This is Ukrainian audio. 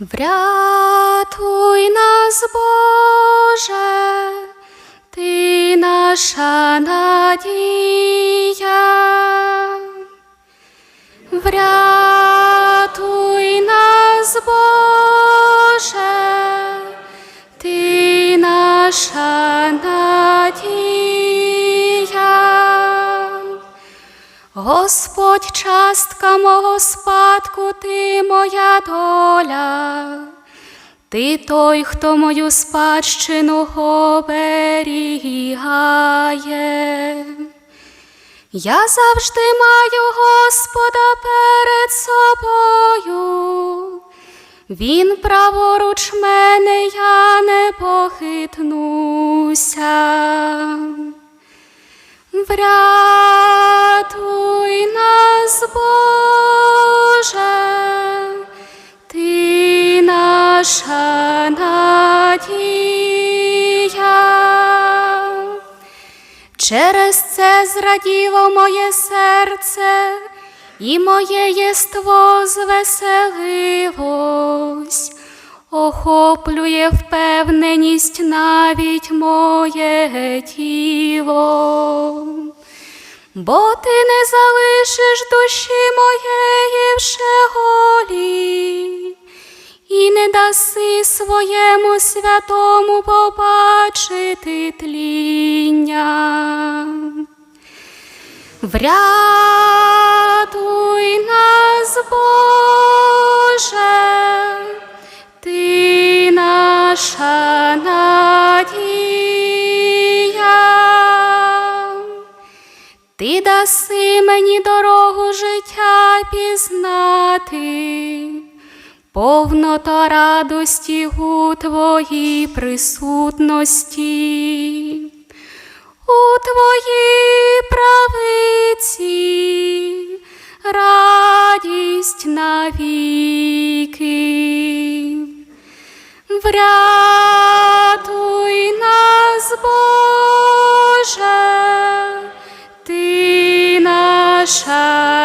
Врятуй нас, Боже, ти наша надія. Врятуй нас, Боже, ти наша Господь, частка мого спадку, ти моя доля, ти той, хто мою спадщину оберігає. Я завжди маю Господа перед собою. Він праворуч мене, я не похитнуся. Врятуй Через це зраділо моє серце, і моє єство звеселилось, охоплює впевненість навіть моє тіло. Бо ти не залишиш душі моєї вже голі, і не даси своєму святому побачити тління. Врятуй нас, Боже, ти наша надія. Ти даси мені дорогу життя пізнати, повнота радості у твоїй присутності, у твоїй правиці, радість навіки. Врятуй нас, Боже, ти наша.